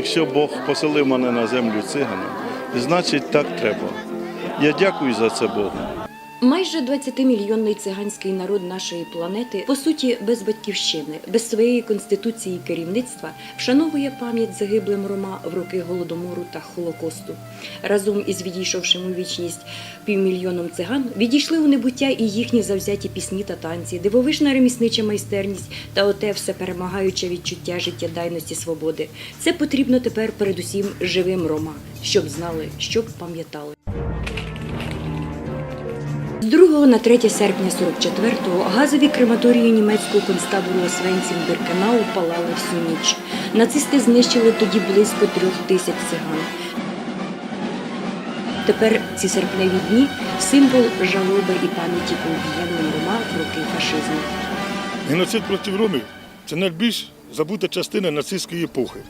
Якщо Бог поселив мене на землю циганом, значить так треба. Я дякую за це Богу. Майже 20-мільйонний циганський народ нашої планети, по суті, без батьківщини, без своєї конституції і керівництва, вшановує пам'ять загиблим Рома в роки голодомору та Холокосту. Разом із відійшовшим у вічність півмільйоном циган відійшли у небуття і їхні завзяті пісні та танці, дивовижна реміснича майстерність та оте все перемагаюче відчуття життєдайності свободи. Це потрібно тепер передусім живим Рома, щоб знали, щоб пам'ятали. З 2 на 3 серпня 44-го газові крематорії німецького концтабору Освенцім Біркенау палали всю ніч. Нацисти знищили тоді близько трьох тисяч циган. Тепер ці серпневі дні символ жалоби і пам'яті повієнним Рома в роки фашизму. Геноцид проти ромів це найбільш забута частина нацистської епохи.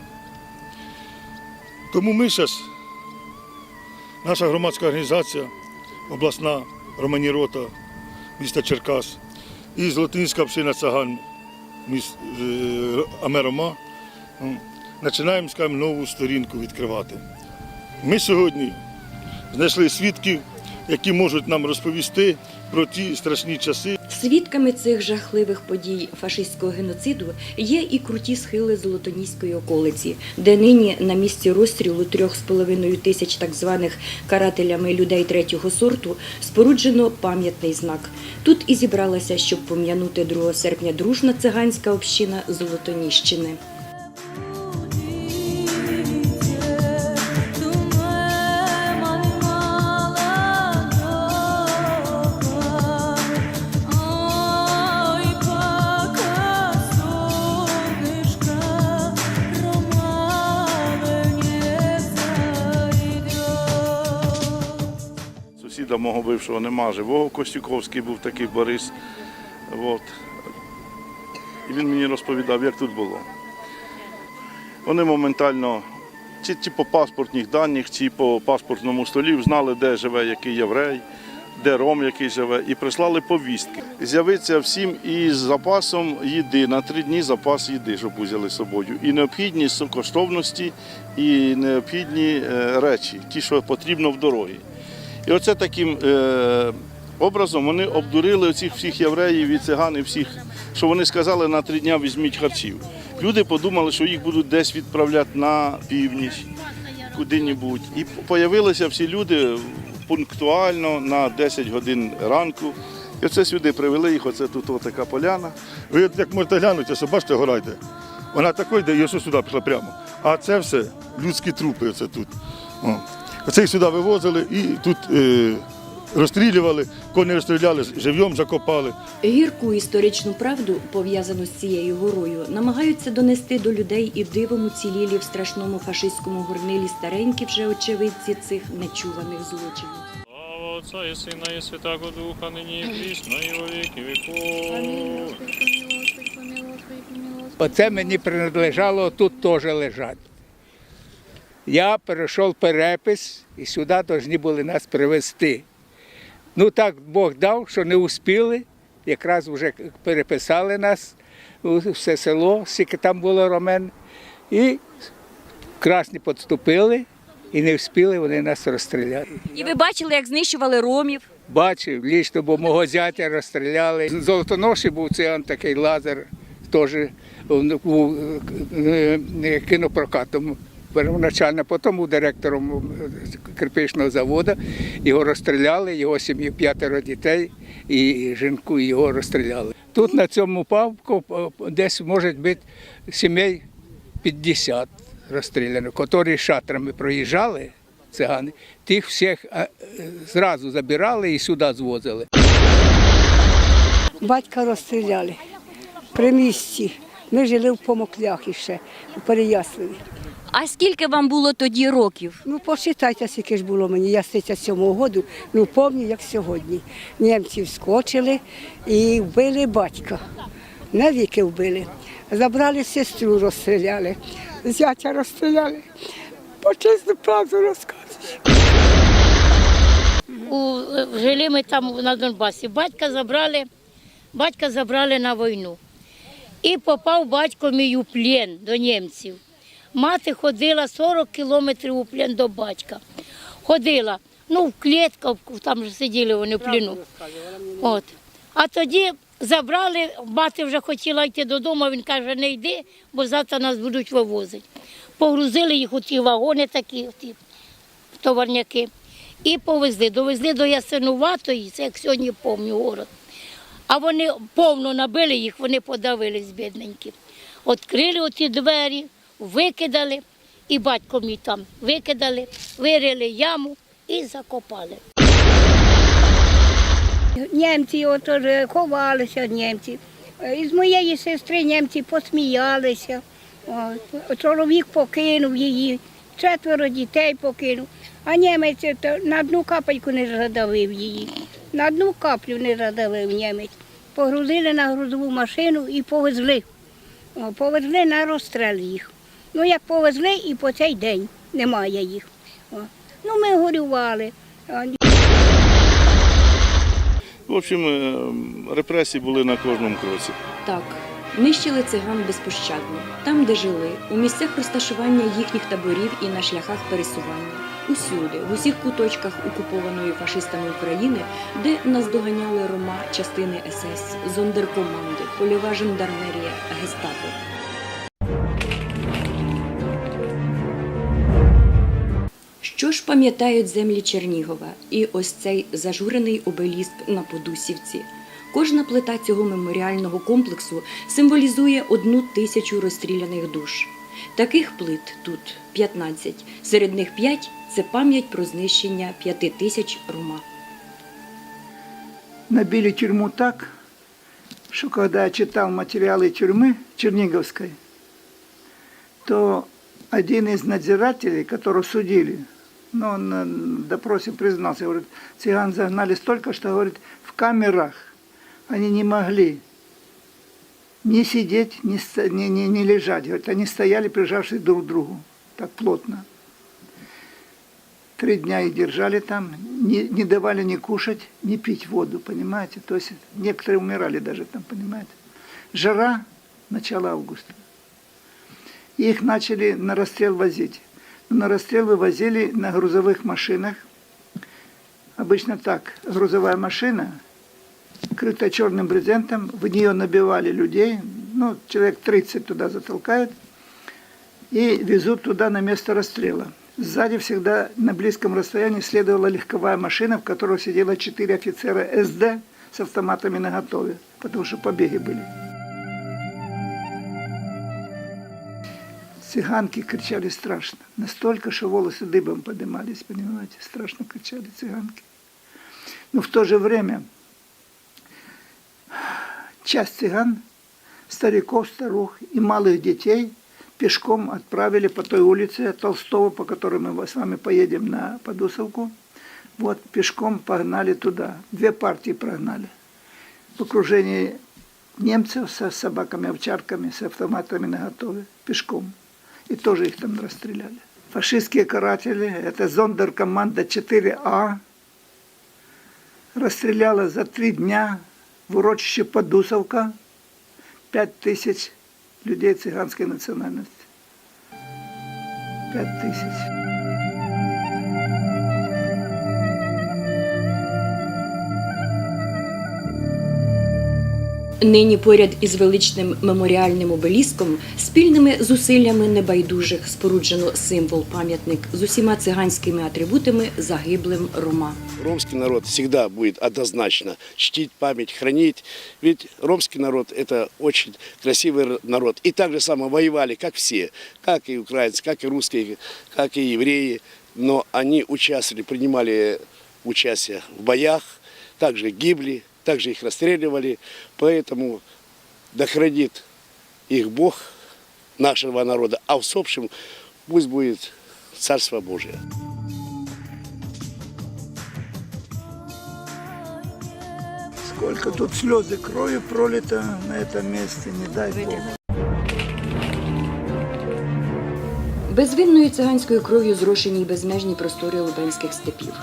Тому ми зараз, наша громадська організація, обласна Романірота міста Черкас. І Золотинська община Цаган міст е, Амерома, м, починаємо скажімо, нову сторінку відкривати. Ми сьогодні знайшли свідків, які можуть нам розповісти про ті страшні часи, Свідками цих жахливих подій фашистського геноциду є і круті схили Золотоніської околиці, де нині на місці розстрілу трьох з половиною тисяч так званих карателями людей третього сорту споруджено пам'ятний знак. Тут і зібралася, щоб пом'янути 2 серпня дружна циганська община Золотоніщини. Мого бившого нема живого. Костюковський був такий Борис. От. І він мені розповідав, як тут було. Вони моментально, чи, чи по паспортних даних, чи по паспортному столі знали, де живе який єврей, де ром який живе, і прислали повістки. З'явиться всім із запасом їди, на три дні запас їди, щоб взяли з собою. І необхідні коштовності, і необхідні е, речі, ті, що потрібно в дорогі. І оце таким е, образом вони обдурили оцих всіх євреїв і циган, і всіх, що вони сказали на три дня візьміть харчів. Люди подумали, що їх будуть десь відправляти на північ, куди-небудь. І появилися всі люди пунктуально на 10 годин ранку. І оце сюди привели їх, оце тут така поляна. Ви як можете глянути, що бачите, гора йде. Вона такою йде, і ось сюди пішла прямо. А це все людські трупи. Оце тут. О. Їх сюди вивозили і тут е, розстрілювали. Коли не розстріляли, живьом закопали. Гірку історичну правду, пов'язану з цією горою, намагаються донести до людей і дивом уцілілі в страшному фашистському горнилі старенькі вже очевидці цих нечуваних злочинів. Слава Отця і Сина і Святого Духа, нині і прісно, і во віки віков. Оце мені принадлежало тут теж лежати. Я перейшов перепис і сюди повинні були нас привезти. Ну так Бог дав, що не успіли. Якраз вже переписали нас у все село, скільки там було ромен. І красні підступили і не встигли вони нас розстріляти. І ви бачили, як знищували ромів? Бачив, лічно, бо мого зятя розстріляли. Золотоноші був циган такий лазер, теж був е, кінопрокатом первоначально, потім був директором е, кирпичного заводу. Його розстріляли, його сім'ї п'ятеро дітей і жінку його розстріляли. Тут на цьому павку е, десь може бути сімей 50 розстріляно, які шатрами проїжджали. Цигани, тих всіх е, е, зразу забирали і сюди звозили. Батька розстріляли при місті. Ми жили в Помоклях іще, у Переяславі. А скільки вам було тоді років? Ну, посчитайте, скільки ж було мені. Я з 37-го року, ну, пам'ятаю, як сьогодні. Німці вскочили і вбили батька. Навіки вбили. Забрали сестру, розстріляли, зятя розстріляли. По чесну правду розказую. у, жили ми там на Донбасі. Батька забрали, батька забрали на війну. І попав батько мій у плен до німців. Мати ходила 40 кілометрів у плен до батька. Ходила, ну, в клітках, там же сиділи вони в пліну. От. А тоді забрали, мати вже хотіла йти додому, він каже, не йди, бо завтра нас будуть вивозити. Погрузили їх у ті вагони такі, в ті товарняки, і повезли. Довезли до Ясинуватої, це як сьогодні пам'ятаю город. А вони повно набили їх, вони подавились, бідненькі. Открили оті двері, викидали, і батько мій там викидали, вирили яму і закопали. Німці ховалися німці. Із моєї сестри німці посміялися. Чоловік покинув її, четверо дітей покинув. А німець на одну капельку не задавив її. На одну каплю не задавив німець. Погрузили на грузову машину і повезли. Повезли на розстріл їх. Ну, як повезли, і по цей день немає їх. О. Ну, ми горювали. В общем, е, репресії були на кожному кроці. Так, нищили циган безпощадно, там, де жили, у місцях розташування їхніх таборів і на шляхах пересування. Усюди, в усіх куточках окупованої фашистами України, де наздоганяли рома частини СС, зондеркоманди, польова жандармерія, гестапо. Що ж пам'ятають землі Чернігова і ось цей зажурений обеліск на Подусівці? Кожна плита цього меморіального комплексу символізує одну тисячу розстріляних душ. Таких плит тут 15. Серед них 5 – це пам'ять про знищення п'яти тисяч рума. набили тюрьму так, что когда я читал материалы тюрьмы Черниговской, то один из надзирателей, которого судили, ну, он на допросе признался, говорит, цыган загнали столько, что, говорит, в камерах они не могли ни сидеть, ни, ни, ни, ни лежать. Говорит, они стояли, прижавшись друг к другу, так плотно. Три дня их держали там, не, не давали ни кушать, ни пить воду, понимаете? То есть некоторые умирали даже там, понимаете? Жара, начало августа. Их начали на расстрел возить. На расстрел вывозили на грузовых машинах. Обычно так, грузовая машина, крытая черным брезентом, в нее набивали людей, ну, человек 30 туда затолкают, и везут туда на место расстрела. Сзади всегда на близком расстоянии следовала легковая машина, в которой сидело четыре офицера СД с автоматами наготове, потому что побеги были. Цыганки кричали страшно. Настолько, что волосы дыбом поднимались, понимаете, страшно кричали цыганки. Но в то же время часть цыган, стариков, старух и малых детей пешком отправили по той улице Толстого, по которой мы с вами поедем на Подусовку. Вот, пешком погнали туда. Две партии прогнали. В окружении немцев со собаками, овчарками, с автоматами наготове, пешком. И тоже их там расстреляли. Фашистские каратели, это зондеркоманда 4А, расстреляла за три дня в урочище Подусовка пять тысяч людей цыганской национальности. Пять тысяч. Нині поряд із величним меморіальним обеліском спільними зусиллями небайдужих споруджено символ-пам'ятник з усіма циганськими атрибутами загиблим Рома. Ромский народ всегда будет однозначно чтить память, хранить. Ведь ромский народ – это очень красивый р- народ. И так же само воевали, как все, как и украинцы, как и русские, как и евреи. Но они участвовали, принимали участие в боях, также гибли, также их расстреливали. Поэтому да хранит их Бог нашего народа, а в общем пусть будет Царство Божие. Сколько тут слезы крови пролито на этом месте, не дай Бог. Безвинною циганською кров'ю зрошені й безмежні простори лубенських степів.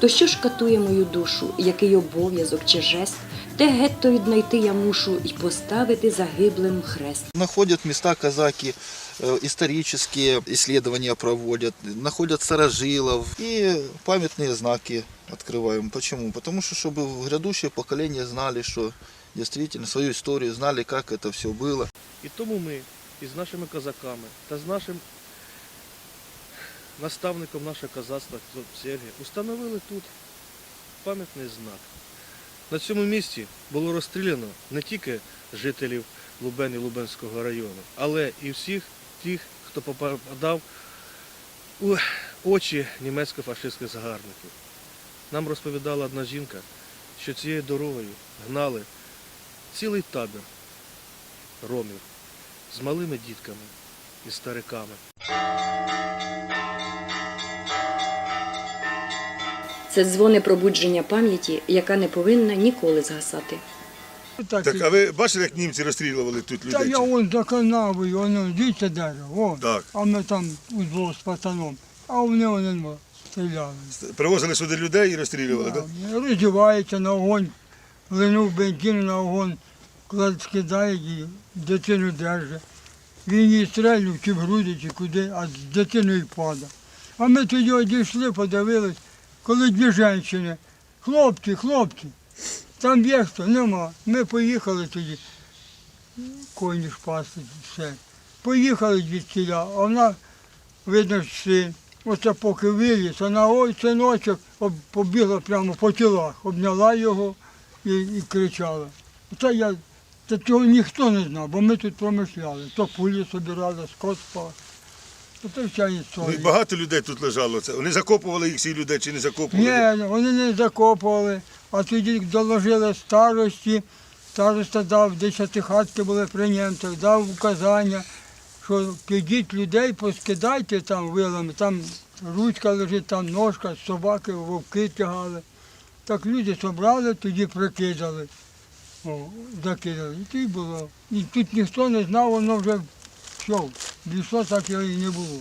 То що ж катує мою душу, який обов'язок чи жест, те гетто віднайти я мушу і поставити загиблим хрест. Находят места казаки э, исторические исследования проводят, находят старожилов и памятные знаки открываем. Почему? Потому что чтобы грядущее поколение знали, что действительно свою историю, знали, как это все было. І тому ми із нашими козаками та з нашим наставником нашого козацтва Сергія установили тут пам'ятний знак. На цьому місці було розстріляно не тільки жителів Лубен і Лубенського району, але і всіх тих, хто попадав у очі німецько-фашистських загарбників. Нам розповідала одна жінка, що цією дорогою гнали цілий табір ромів з малими дітками і стариками. Це дзвони пробудження пам'яті, яка не повинна ніколи згасати. Так, а ви бачили, як німці розстрілювали тут Та людей? я он за канавою, воно дивіться дерево, о. Так. а ми там удвох з пацаном, а вони вони стріляли. Привозили сюди людей і розстрілювали, так? Роздівається на огонь, линув бензин на огонь, клад скидає і дитину держить. Він її стрельнув чи в груди, чи куди, а з дитиною падає. А ми тоді одійшли, подивились, коли дві жінки. Хлопці, хлопці, там є хто, нема. Ми поїхали тоді, коні шпасти, все. Поїхали звідсіля, а вона, видно, син. Оце поки виліз, вона ой, синочок, об- побігла прямо по тілах, обняла його і, і кричала. Це я, та цього ніхто не знав, бо ми тут промишляли. То пулі собирали, скот спав. Ну, і багато людей тут лежало. Це. Вони закопували їх всі людей чи не закопували? Ні, вони не закопували, а тоді доложили старості. Староста дав, десяти хатки були при німцях, дав указання, що підіть людей, поскидайте там вилами, там ручка лежить, там ножка, собаки, вовки тягали. Так люди зібрали, тоді прикидали. О, закидали. І тоді було. І тут ніхто не знав, воно вже все. Більше так його і не було.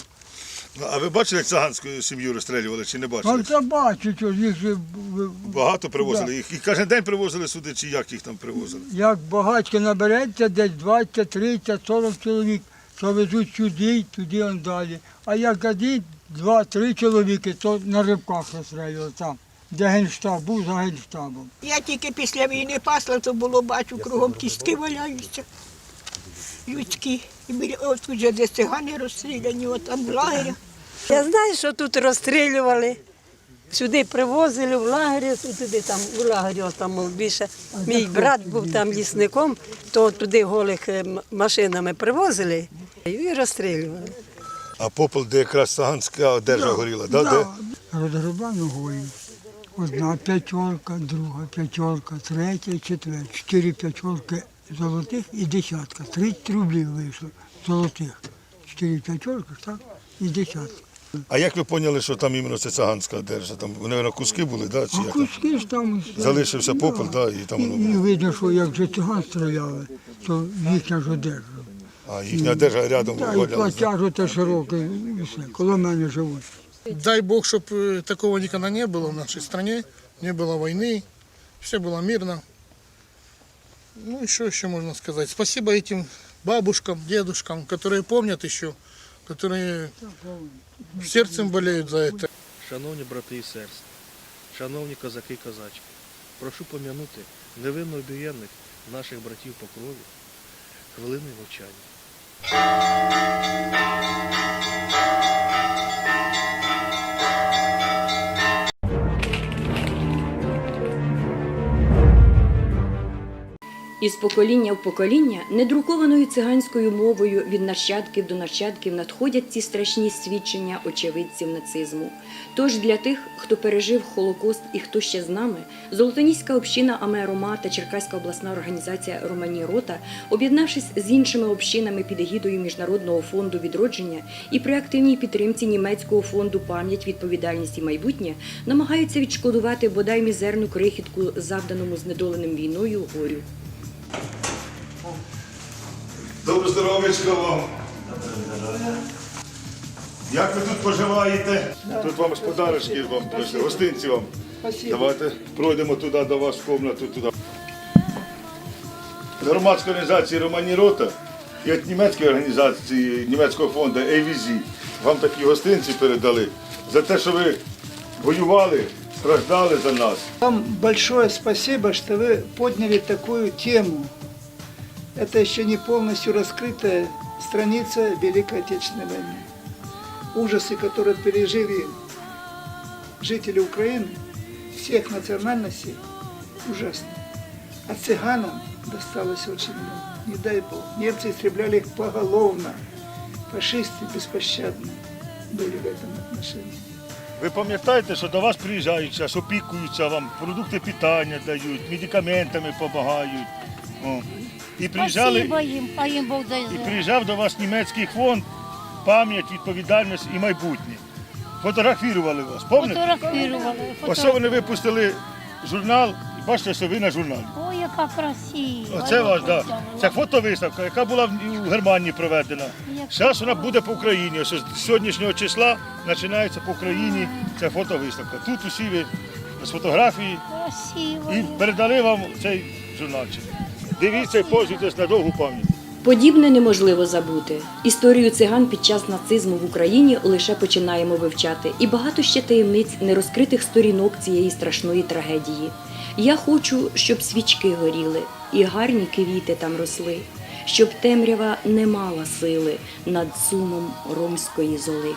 Ну, А ви бачили, як циганську сім'ю розстрілювали чи не бачили? це бачу, що їх же в- Багато привозили їх. І кожен день привозили сюди, чи як їх там привозили? Як багатько набереться, десь 20, 30, 40 чоловік, то везуть сюди, туди он далі. А як один, два-три чоловіки, то на рибках розстрілювали там, де генштаб був за генштабом. Я тільки після війни пасла, то було, бачу, кругом кістки валяються. Людські. І біля, от тут же де цигани розстріляні, от там в лагерях. Я знаю, що тут розстрілювали. Сюди привозили в лагері, туди там у лагері там більше. Мій брат був там лісником, то туди голих е, машинами привозили і розстрілювали. А попел, де якраз циганська одежа горіла, да? Де? Розгруба ногою. Одна п'ятерка, друга п'ятерка, третя, четверта. Чотири п'ятерки золотих і десятка. 30 рублів вийшло золотих. Чотири п'ятерки, так, і десятка. А як ви поняли, що там іменно це циганська одежа? Там вони на куски були, да? чи А як там? куски ж там Залишився попел, да, і там І, воно і було. видно, що як вже циган стріляли, то їхня ж одежа. А їхня одежа рядом Та і валялася. платяжу те широке, і все, коло мене живуть. Дай Бог, чтобы такого никогда не было в нашей стране, не было войны, все было мирно. Ну, еще, еще можно сказать. Спасибо этим бабушкам, дедушкам, которые помнят еще, которые сердцем болеют за это. Шановні брати і сестри, шановні козаки і козачки, прошу пом'янути невинно обієнних наших братів по крові хвилини мовчання. Із покоління в покоління недрукованою циганською мовою від нащадків до нащадків надходять ці страшні свідчення очевидців нацизму. Тож для тих, хто пережив Холокост і хто ще з нами, Золотоніська община Амерома та Черкаська обласна організація Романі Рота, об'єднавшись з іншими общинами під егідою Міжнародного фонду відродження і при активній підтримці німецького фонду пам'ять, відповідальність і майбутнє, намагаються відшкодувати бодай мізерну крихітку завданому знедоленим війною горю. Добре здоров'ячко вам. Як ви тут поживаєте? Тут вам з подарочки вам прийшли, гостинці вам. Давайте пройдемо туди до вас в кімнату туди. З громадської організації Романі Рота і від німецької організації, німецького фонду AVZ вам такі гостинці передали за те, що ви воювали, страждали за нас. Вам большое спасибо, что вы подняли такую тему Это еще не полностью раскрытая страница Великой Отечественной войны. Ужасы, которые пережили жители Украины, всех национальностей, ужасно. А цыганам досталось очень много. Не дай Бог. Немцы истребляли их поголовно. Фашисты беспощадны были в этом отношении. Ви пам'ятаєте, що до вас приїжджають, зараз опікуються вам, продукти питання дають, медикаментами допомагають. О. І приїжджали, Спасибо їм, а їм Бог і приїжджав до вас німецький фонд пам'ять, відповідальність і майбутнє. Фотографували вас, пам'ятаєте? Фотографували. Ось що вони випустили журнал, і бачите, що ви на журналі. Ой, яка красива. Оце ваш, да. Це фотовиставка, яка була в в Германії проведена. Зараз вона буде по Україні. Ось з сьогоднішнього числа починається по Україні ця фотовиставка. Тут усі ви з фотографії Красиво. і передали вам цей журнальчик. Дивіться і пользуйтесь на довгу пам'ять. Подібне неможливо забути. Історію циган під час нацизму в Україні лише починаємо вивчати, і багато ще таємниць нерозкритих сторінок цієї страшної трагедії. Я хочу, щоб свічки горіли, і гарні квіти там росли, щоб темрява не мала сили над сумом ромської золи.